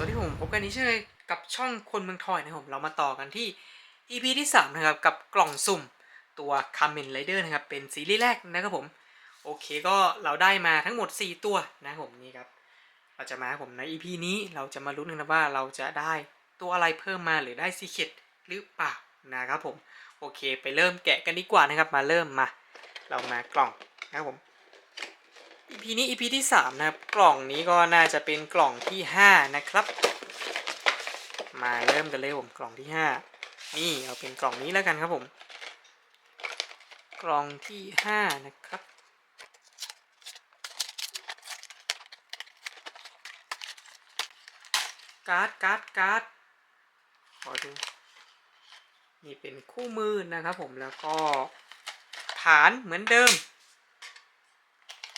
วัสดีผมพบกันนี้เช่นเคยกับช่องคนเมืองทอยนะครับผมเรามาต่อกันที่ EP ที่ 3 นะครับ กับกล่องสุ่มตัวคา m เมนไรเดอร์นะครับ เป็นซีรีส์แรกนะครับผม โอเคก็เราได้มาทั้งหมด 4 ตัวนะครับผมนี่ครับ เราจะมาผมใน EP นี้เราจะมาลุ้นกันนะว่าเราจะได้ตัวอะไรเพิ่มมาหรือได้ซีเคดหรือเปล่านะครับผม โอเคไปเริ่มแกะกันดีกว่านะครับมาเริ่มมา เรามากล่องนะครับผม EP นี้ EP ที่ 3 นะครับ กล่องนี้ก็น่าจะเป็นกล่องที่ 5 นะครับ มาเริ่มกันเลยผมกล่องที่ 5 นี่เอาเป็นกล่องนี้แล้วกันครับผม กล่องที่ 5 นะครับการ์ดการ์ดการ์ดขอดูนี่เป็นคู่มือนะครับผมแล้วก็ฐานเหมือนเดิม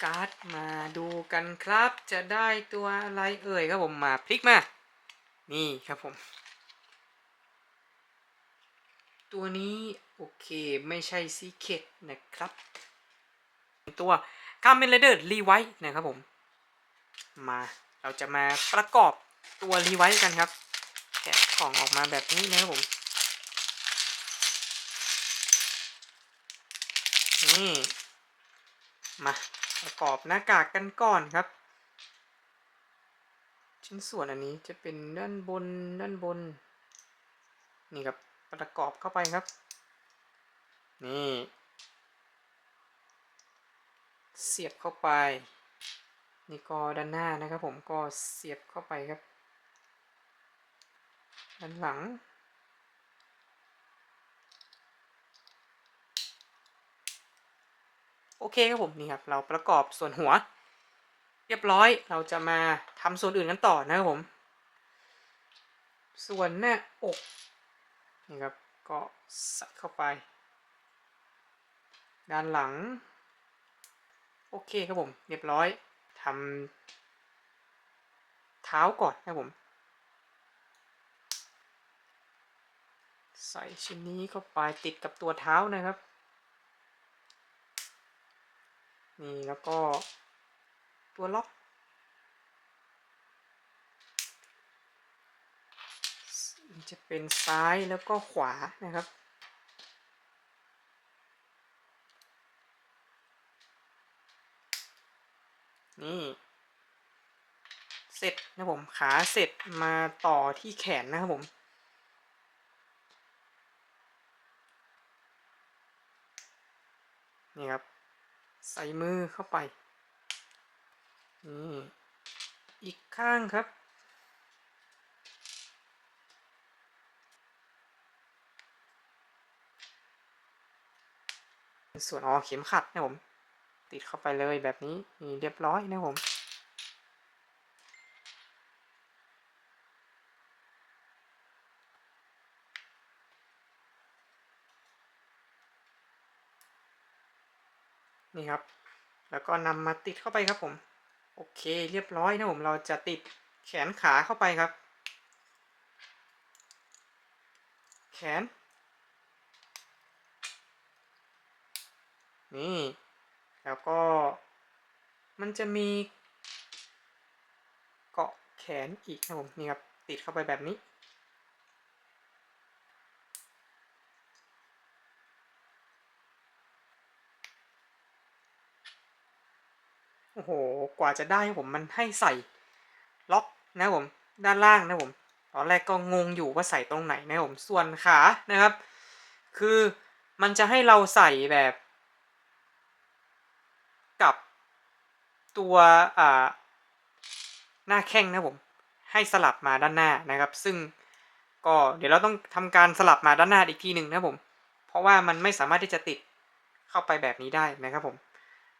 การ์ดมาดูกันครับ จะได้ตัวอะไรเอ่ยครับผมมาพลิกมา นี่ครับผม ตัวนี้โอเคไม่ใช่ซีเคดนะครับ ตัวคา m เมนไรเดอร์รีไวท์นะครับผม มาเราจะมาประกอบตัวรีไวท์กันครับแกะกล่องออกมาแบบนี้นะครับผมนี่มา ประกอบหน้ากากกันก่อนครับ ชิ้นส่วนอันนี้จะเป็นด้านบนด้านบน นี่ครับประกอบเข้าไปครับ นี่ เสียบเข้าไป นี่ก็ด้านหน้านะครับผมก็เสียบเข้าไปครับด้านหลัง โอเคครับผมนี่ครับเราประกอบส่วนหัว เรียบร้อยเราจะมาทำส่วนอื่นกันต่อนะครับผม ส่วนหน้าอกนี่ครับก็ใส่เข้าไป ด้านหลัง โอเคครับผม เรียบร้อยทำเท้าก่อนนะครับผม ใส่ชิ้นนี้เข้าไปติดกับตัวเท้านะครับ นี่แล้วก็ตัวล็อก จะเป็นซ้ายแล้วก็ขวานะครับ นี่เสร็จนะผมขาเสร็จมาต่อที่แขนนะครับผมนี่ครับ ใส่มือเข้าไป นี่ อีกข้างครับ ส่วนอ๋อเข็มขัดนะผม ติดเข้าไปเลยแบบนี้ นี่เรียบร้อยนะผม นี่ครับ แล้วก็นำมาติดเข้าไปครับผม โอเคเรียบร้อยนะผมเราจะติดแขนขาเข้าไปครับ แขน นี่ แล้วก็มันจะมีเกาะแขนอีกนะผมนี่ครับ ติดเข้าไปแบบนี้ อ้โห กว่าจะได้ผมมันให้ใส่ล็อกนะผม ด้านล่างนะผม ตอนแรกก็งงอยู่ว่าใส่ตรงไหนนะผม ส่วนขานะครับ คือมันจะให้เราใส่แบบ กับตัวอ่าหน้าแข้งนะผม ให้สลับมาด้านหน้านะครับ ซึ่งก็เดี๋ยวเราต้องทำการสลับมาด้านหน้าอีกทีหนึ่งนะผม เพราะว่ามันไม่สามารถที่จะติดเข้าไปแบบนี้ได้นะครับผม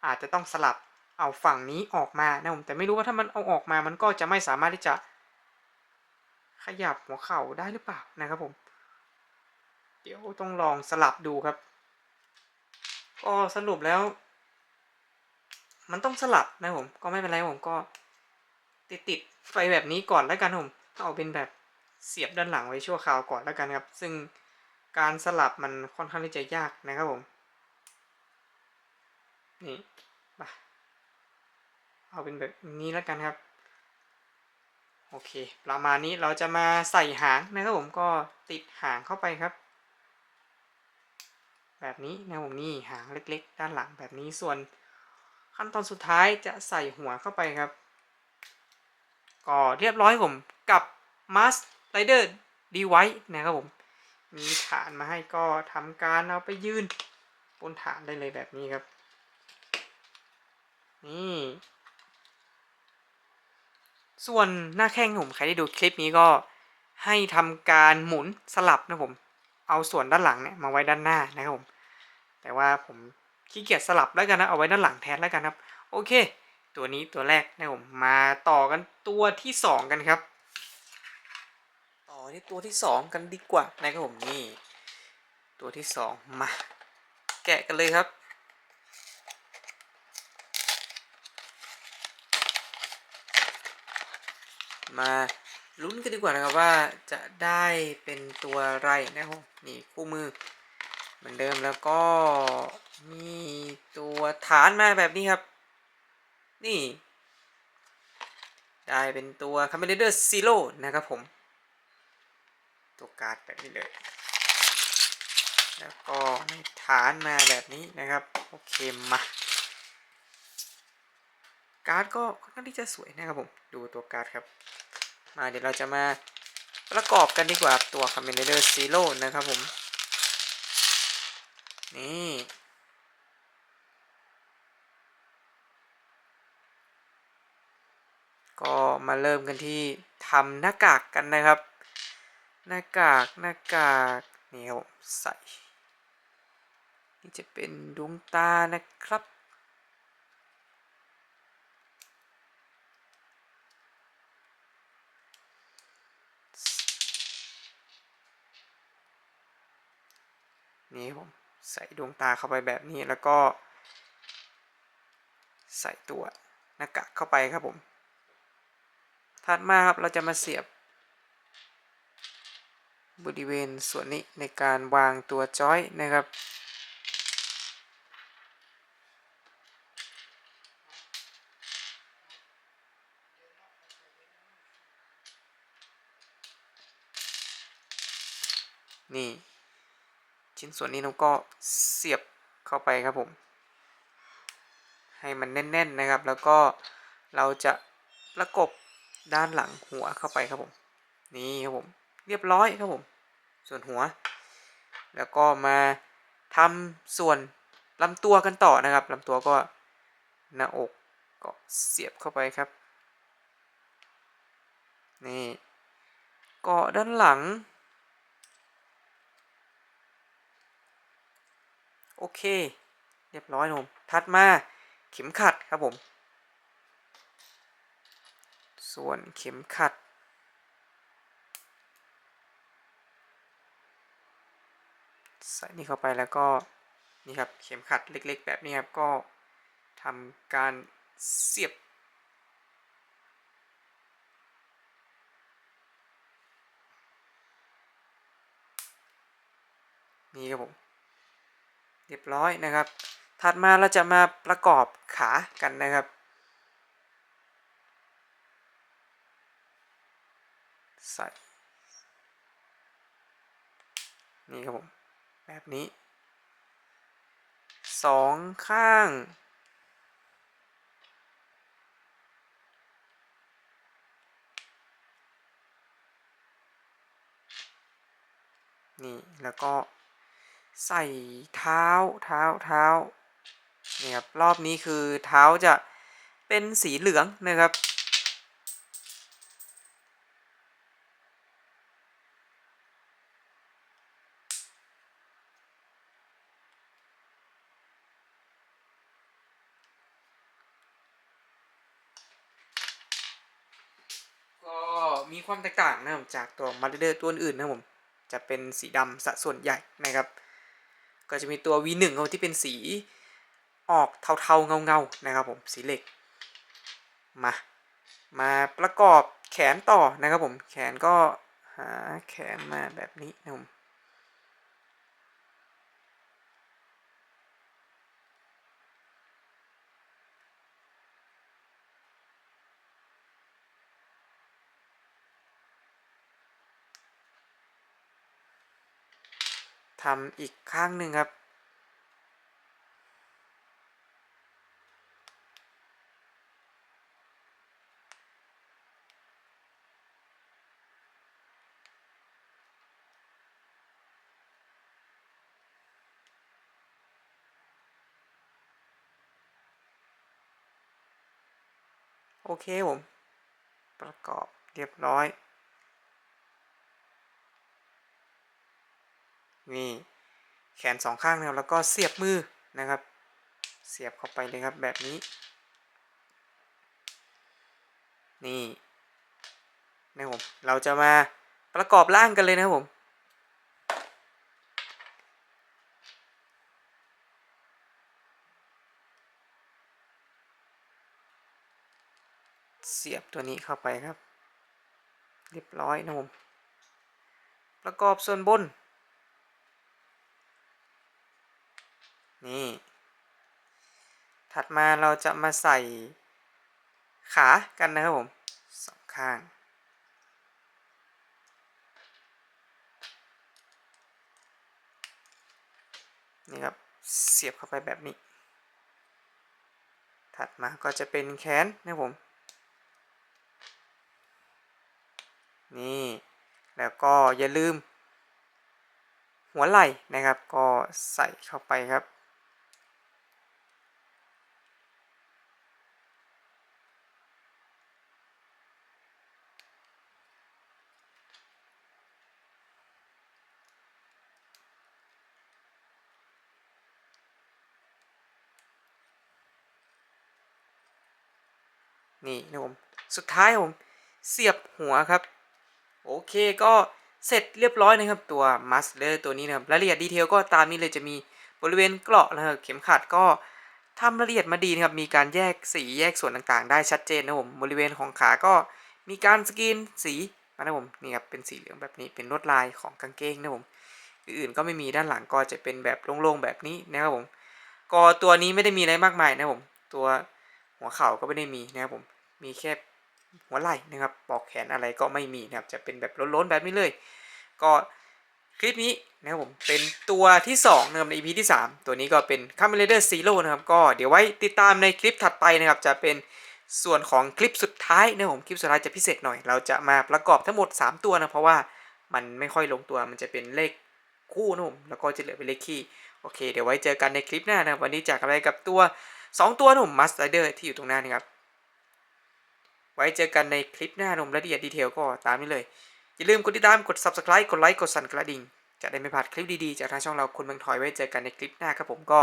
อาจจะต้องสลับ เอาฝั่งนี้ออกมานะผมแต่ไม่รู้ว่าถ้ามันเอาออกมามันก็จะไม่สามารถที่จะ ขยับหัวเข่าได้หรือเปล่านะครับผม เดี๋ยวต้องลองสลับดูครับก็สรุปแล้ว มันต้องสลับนะผมก็ไม่เป็นไรผมก็ ติดติดไปแบบนี้ก่อนแล้วกันผมเอาเป็นแบบเสียบด้านหลังไว้ชั่วคราวก่อนแล้วกันครับ ซึ่งการสลับมันค่อนข้างที่จะยากนะครับผมนี่ เอาเป็นแบบนี้แล้วกันครับ โอเค ประมาณนี้เราจะมาใส่หางนะครับผมก็ติดหางเข้าไปครับ แบบนี้นะผมนี่หางเล็กๆ ด้านหลังแบบนี้ส่วนขั้นตอนสุดท้ายจะใส่หัวเข้าไปครับ ก็เรียบร้อยผมกับ Mask Rider Device นะครับผม มีฐานมาให้ก็ทำการเอาไปยืนบนฐานได้เลยแบบนี้ครับ นี่ ส่วนหน้าแข้งผมใครได้ดูคลิปนี้ก็ให้ทำการหมุนสลับนะผม เอาส่วนด้านหลังเนี่ยมาไว้ด้านหน้านะครับผม แต่ว่าผมขี้เกียจสลับแล้วกันนะเอาไว้ด้านหลังแทนแล้วกันครับ โอเค ตัวนี้ตัวแรกนะผมมาต่อกันตัวที่สองกันครับ ต่อที่ตัวที่สองกันดีกว่านะครับผมนี่ตัวที่สองมา แกะกันเลยครับ มาลุ้นกันดีกว่านะครับว่าจะได้เป็นตัวอะไรนะครับผมนี่คู่มือเหมือนเดิมแล้วก็มีตัวฐานมาแบบนี้ครับ นี่ ได้เป็นตัว c o m m a n d e r Zero นะครับผม ตัวการ์ดแบบนี้เลย แล้วก็ในฐานมาแบบนี้นะครับ โอเคมาการ์ดก็ค่อนข้างที่จะสวยนะครับผม ดูตัวการ์ดครับ มาเดี๋ยวเราจะมาประกอบกันดีกว่าตัวค c o m m a n d e r Zero นะครับผม นี่ก็มาเริ่มกันที่ทำหน้ากากกันนะครับ หน้ากากหน้ากากนี่ครับใส่ นี่จะเป็นดวงตานะครับ นี่ผมใส่ดวงตาเข้าไปแบบนี้แล้วก็ ใส่ตัวหน้ากากเข้าไปครับผมถัดมาครับเราจะมาเสียบบริเวณส่วนนี้ในการวางตัวจอยนะครับนี่ ชิ้นส่วนนี้เราก็เสียบเข้าไปครับผม ให้มันแน่นๆนะครับ แล้วก็เราจะประกบด้านหลังหัวเข้าไปครับผม นี่ครับผมเรียบร้อยครับผม ส่วนหัว แล้วก็มาทำส่วนลำตัวกันต่อนะครับลำตัวก็หน้าอกก็เสียบเข้าไปครับ นี่เกาะด้านหลัง โอ เค เรียบร้อยผมถัดมาเข็มขัดครับผม ส่วนเข็มขัด ใส่นี่เข้าไปแล้วก็นี่ครับเข็มขัดเล็กๆ แบบนี้ครับก็ทำการเสียบ นี่ครับผม เรีย บร้อยนะครับ ถัดมาเราจะมาประกอบขากันนะครับ ใส่นี่ครับผม แบบนี้สองข้างนี่ แล้วก็ ใส่เท้าเท้าเท้านี่ครับรอบนี้คือเท้าจะเป็นสีเหลืองนะครับก็มีความแตกต่างนะครับจากตัวมาร์เดอร์ตัวอื่นนะครับผม จะเป็นสีดำสัดส่วนใหญ่นะครับ ก็จะมีตัว V1 เอาที่เป็นสีออกเทาๆเงาๆนะครับผมสีเหล็กมามาประกอบแขนต่อนะครับผมแขนก็หาแขนมาแบบนี้นะผม ทำอีกข้างหนึ่งครับ โอเคผม ประกอบเรียบร้อย นี่ แขนสองข้างนะครับแล้วก็เสียบมือนะครับ เสียบเข้าไปเลยครับแบบนี้ นี่นะครับผมเราจะมาประกอบร่างกันเลยนะครับผมเสียบตัวนี้เข้าไปครับ เรียบร้อยนะผม ประกอบส่วนบน นี่ ถัดมาเราจะมาใส่ขากันนะครับผมสองข้าง นี่ครับ เสียบเข้าไปแบบนี้ ถัดมาก็จะเป็นแขนนะครับผม นี่ แล้วก็อย่าลืมหัวไหล่นะครับ ก็ใส่เข้าไปครับ นี่นะผมสุดท้ายผมเสียบหัวครับ โอเคก็เสร็จเรียบร้อยนะครับตัวมัสเลอร์ตัวนี้นะครับรายละเอียดดีเทลก็ตามนี้เลยจะมีบริเวณเกราะนะครับเข็มขัดก็ทำรายละเอียดมาดีนะครับมีการแยกสีแยกส่วนต่างๆ ได้ชัดเจนนะผมบริเวณของขาก็มีการสกรีนสีนะผมนี่ครับเป็นสีเหลืองแบบนี้เป็นลวดลายของกางเกงนะผมอื่นๆก็ไม่มีด้านหลังก็จะเป็นแบบโล่งๆแบบนี้นะครับผมก็ตัวนี้ไม่ได้มีอะไรมากมายนะผมตัว หัวเข่าก็ไม่ได้มีนะครับผมมีแค่หัวไหล่นะครับปอกแขนอะไรก็ไม่มีนะครับจะเป็นแบบล้นๆแบบนี้เลย ก็คลิปนี้นะครับผมเป็นตัวที่2นะครับใน EP ที่ 3 ตัวนี้ก็เป็น c a m e r a d e r Zero นะครับก็เดี๋ยวไว้ติดตามในคลิปถัดไปนะครับจะเป็นส่วนของคลิปสุดท้ายนะครับผมคลิปสุดท้ายจะพิเศษหน่อย เราจะมาประกอบทั้งหมด 3 ตัวนะเพราะว่ามันไม่ค่อยลงตัวมันจะเป็นเลขคู่นะผมแล้วก็จะเหลือเป็นเลขคี่โอเค เดี๋ยวไว้เจอกันในคลิปหน้านะวันนี้จากอะไรกับตัว 2 ตัวนะผมมัสไ r เดอร์ที่อยู่ตรงหน้านี่ครับ ไว้เจอกันในคลิปหน้าหนมรายละเอียดดีเทลก็ตามนี้เลย อย่าลืมกดติดตามกด subscribe กดไลค์กดสั่นกระดิ่งจะได้ไม่พลาดคลิปดีๆ จากทางช่องเราคนเมืองทอยไว้เจอกันในคลิปหน้าครับผมก็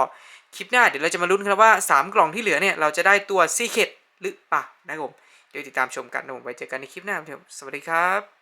คลิปหน้าเดี๋ยวเราจะมาลุ้นกันว่า 3 กล่องที่เหลือเนี่ยเราจะได้ตัวซีเคดหรือเปล่านะครับผมเดี๋ยวติดตามชมกันนะผมไว้เจอกันในคลิปหน้าครับสวัสดีครับ